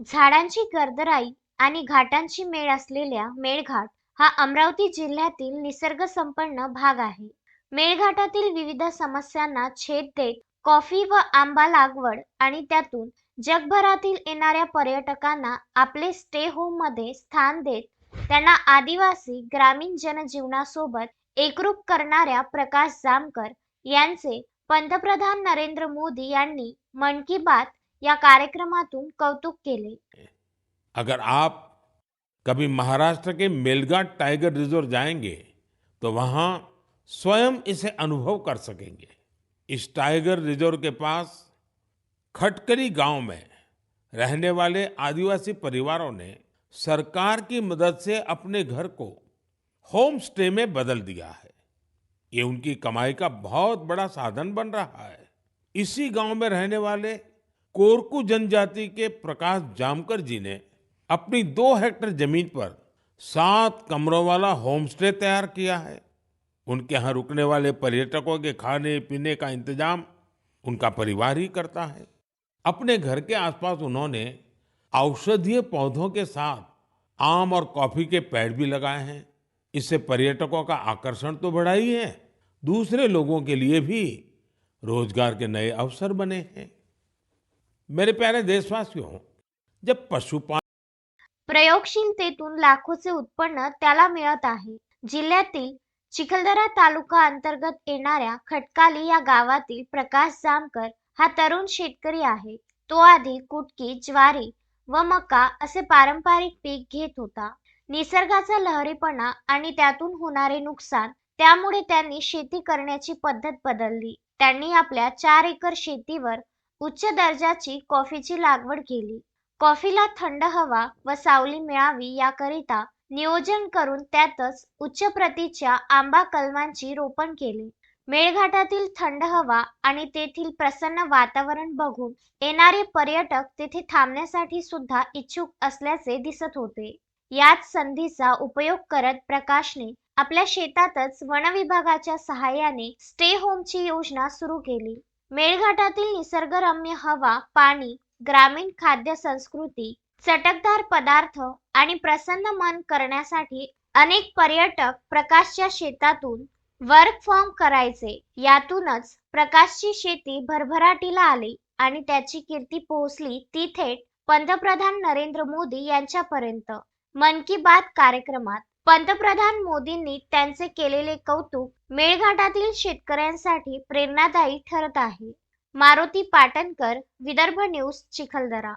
झाडांची गर्दराई आणि घाटांची मेळ असलेल्या मेळघाट हा अमरावती जिल्ह्यातील निसर्ग संपन्न भाग आहे. मेळघाटातील विविध समस्यांना छेद देत कॉफी व आंबा लागवड आणि त्यातून जगभरातील येणाऱ्या पर्यटकांना आपले स्टे होममध्ये स्थान देत त्यांना आदिवासी ग्रामीण जनजीवनासोबत एकरूप करणाऱ्या प्रकाश जामकर यांचे पंतप्रधान नरेंद्र मोदी यांनी मन की बात या कार्यक्रमातून कौतुक केले. अगर आप कभी महाराष्ट्र के मेलघाट टाइगर रिज़र्व जाएँगे तो वहाँ स्वयं इसे अनुभव कर सकेंगे। इस टाइगर रिज़र्व के पास खटकरी गाँव में रहने वाले आदिवासी परिवारों ने सरकार की मदद से अपने घर को होम स्टे में बदल दिया है। ये उनकी कमाई का बहुत बड़ा साधन बन रहा है। इसी गाँव में रहने वाले कोरकू जनजाति के प्रकाश जामकर जी ने अपनी दो हेक्टर ज़मीन पर सात कमरों वाला होम स्टे तैयार किया है। उनके यहाँ रुकने वाले पर्यटकों के खाने पीने का इंतज़ाम उनका परिवार ही करता है। अपने घर के आसपास उन्होंने औषधीय पौधों के साथ आम और कॉफ़ी के पेड़ भी लगाए हैं। इससे पर्यटकों का आकर्षण तो बढ़ा ही है। दूसरे लोगों के लिए भी रोज़गार के नए अवसर बने हैं। मेरे प्यारे देशवासियों जब पशुपालन प्रयोगशीलतेतून लाखोचे उत्पन्न त्याला मिळत आहे. जिल्ह्यातील चिखलदरा तालुका अंतर्गत येणाऱ्या खटकाली या गावातील प्रकाश जामकर हा तरुण शेतकरी आहे. तो आधी कुटकी ज्वारी व मका असे पारंपरिक पीक घेत होता. निसर्गाचा लहरीपणा आणि त्यातून होणारे नुकसान त्यामुळे त्यांनी शेती करण्याची पद्धत बदलली. त्यांनी आपल्या चार एकर शेतीवर उच्च दर्जाची कॉफीची लागवड केली. कॉफीला थंड हवा व सावली मिळावी याकरिता नियोजन करून त्यातच उच्च प्रतीच्या आंबा कलमांची रोपण केले. मेळघाटातील थंड हवा आणि तेथील प्रसन्न वातावरण बघून येणारे पर्यटक तेथे थांबण्यासाठी सुद्धा इच्छुक असल्याचे दिसत होते. याच संधीचा उपयोग करत प्रकाशने आपल्या शेतातच वनविभागाच्या सहाय्याने स्टे होमची योजना सुरू केली. मेळघाटातील निसर्गरम्य हवा पाणी ग्रामीण खाद्य संस्कृती चटकदार पदार्थ आणि प्रसन्न मन करण्यासाठी अनेक पर्यटक प्रकाशच्या शेतातून वर्क फॉर्म करायचे. यातूनच प्रकाशची शेती भरभराटीला आली आणि त्याची कीर्ती पोहोचली ती थेट पंतप्रधान नरेंद्र मोदी यांच्यापर्यंत. मन की बात कार्यक्रमात पंतप्रधान मोदींनी त्यांचे केलेले कौतुक मेळघाटातील शेतकऱ्यांसाठी प्रेरणादायी ठरत आहे. मारुती पाटणकर विदर्भ न्यूज चिखलदरा.